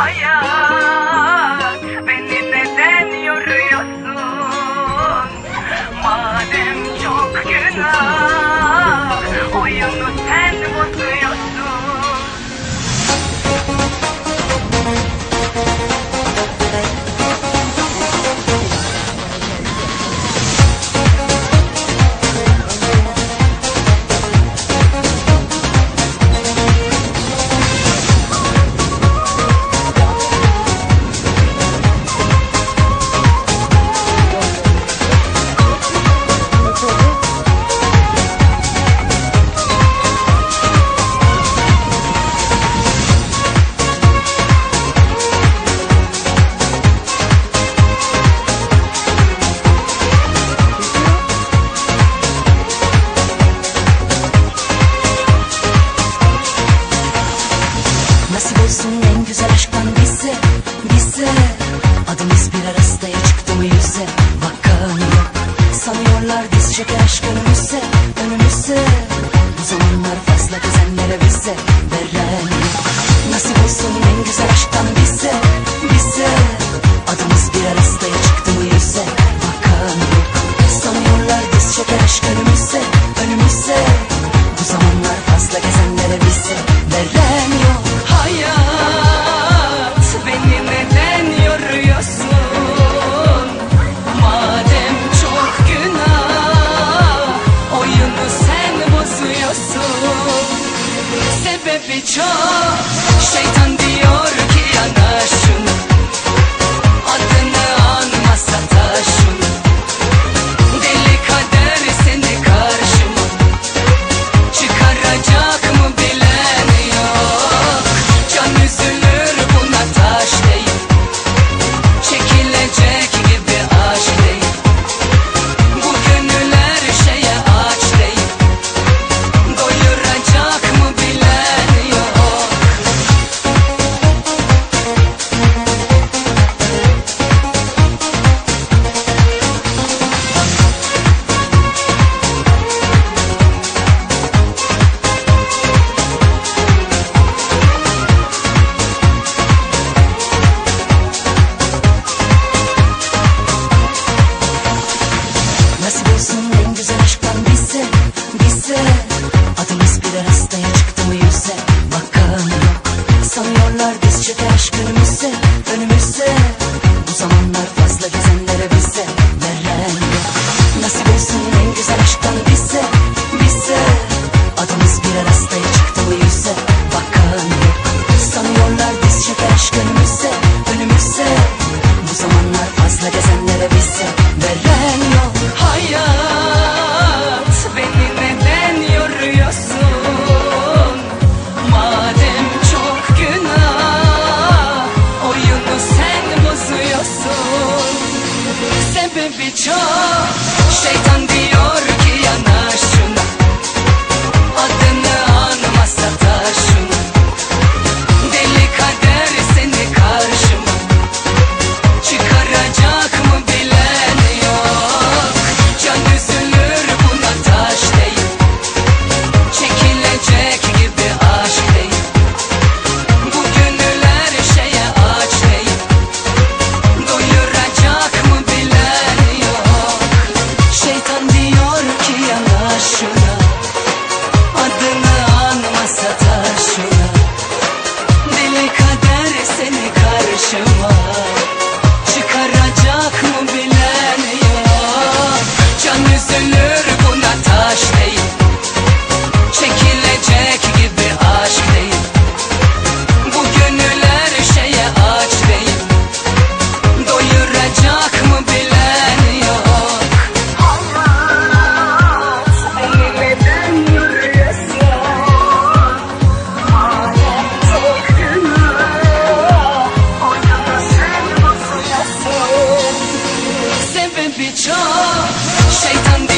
hayat Beni neden yoruyorsun? Madem çok günah Adımız bir arasaya çıktı mı yüze Bakan yok? Sanıyorlar diz çeker aşk önümüze, önümüze Bu zamanlar fazla gezenlere bize veren yok Nasip olsun en güzel aşktan Sebebi çok Şeytan bir çağ. Şeytan diyor bir çağ. Şeytan